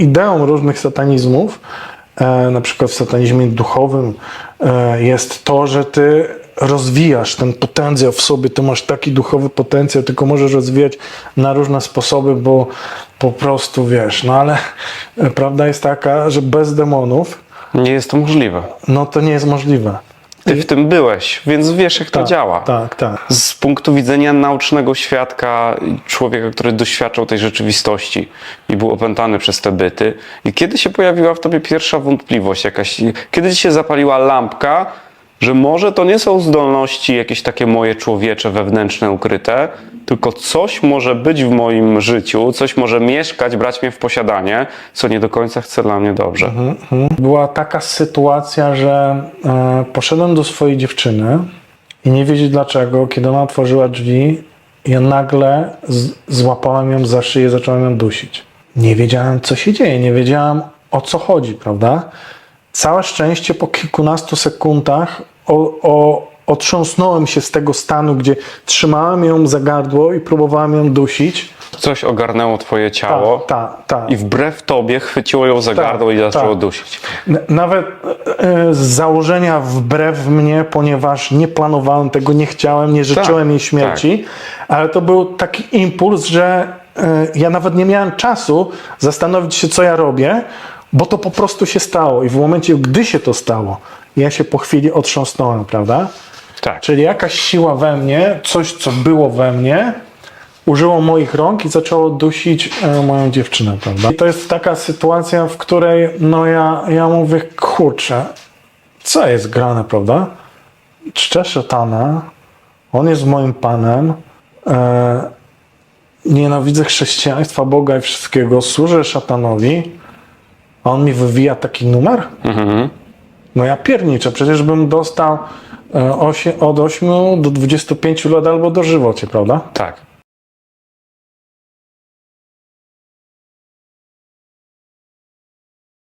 ideą różnych satanizmów, e, na przykład w satanizmie duchowym, e, jest to, że ty rozwijasz ten potencjał w sobie, ty masz taki duchowy potencjał, tylko możesz rozwijać na różne sposoby, bo po prostu wiesz, no ale e, prawda jest taka, że bez demonów, Nie jest to możliwe. no to nie jest możliwe. Ty w tym byłeś, więc wiesz, jak to Tak, działa. Tak, tak. Z punktu widzenia naucznego świadka, człowieka, który doświadczał tej rzeczywistości i był opętany przez te byty. I kiedy się pojawiła w tobie pierwsza wątpliwość jakaś? Kiedy ci się zapaliła lampka, że może to nie są zdolności jakieś takie moje człowiecze, wewnętrzne, ukryte, tylko coś może być w moim życiu, coś może mieszkać, brać mnie w posiadanie, co nie do końca chce dla mnie dobrze. Była taka sytuacja, że e, poszedłem do swojej dziewczyny i nie wiedzieć dlaczego, kiedy ona otworzyła drzwi, ja nagle złapałem ją za szyję, zacząłem ją dusić. Nie wiedziałem, co się dzieje, nie wiedziałem, o co chodzi, prawda? Całe szczęście po kilkunastu sekundach o, o, otrząsnąłem się z tego stanu, gdzie trzymałem ją za gardło i próbowałem ją dusić. Coś ogarnęło twoje ciało Tak, tak, tak. i wbrew tobie chwyciło ją za gardło i zaczęło tak. dusić. Nawet e, z założenia wbrew mnie, ponieważ nie planowałem tego, nie chciałem, nie życzyłem Tak, jej śmierci, ale to był taki impuls, że e, ja nawet nie miałem czasu zastanowić się, co ja robię, bo to po prostu się stało. I w momencie, gdy się to stało, ja się po chwili otrząsnąłem, prawda? Tak. Czyli jakaś siła we mnie, coś, co było we mnie, użyło moich rąk i zaczęło dusić e, moją dziewczynę, prawda? I to jest taka sytuacja, w której no ja, ja mówię, kurczę, co jest grane, prawda? Czczę szatana, on jest moim panem, e, nienawidzę chrześcijaństwa, Boga i wszystkiego, służę szatanowi, a on mi wywija taki numer? No ja pierniczę, przecież bym dostał e, osie, od 8 do 25 lat albo dożywocie, prawda? Tak.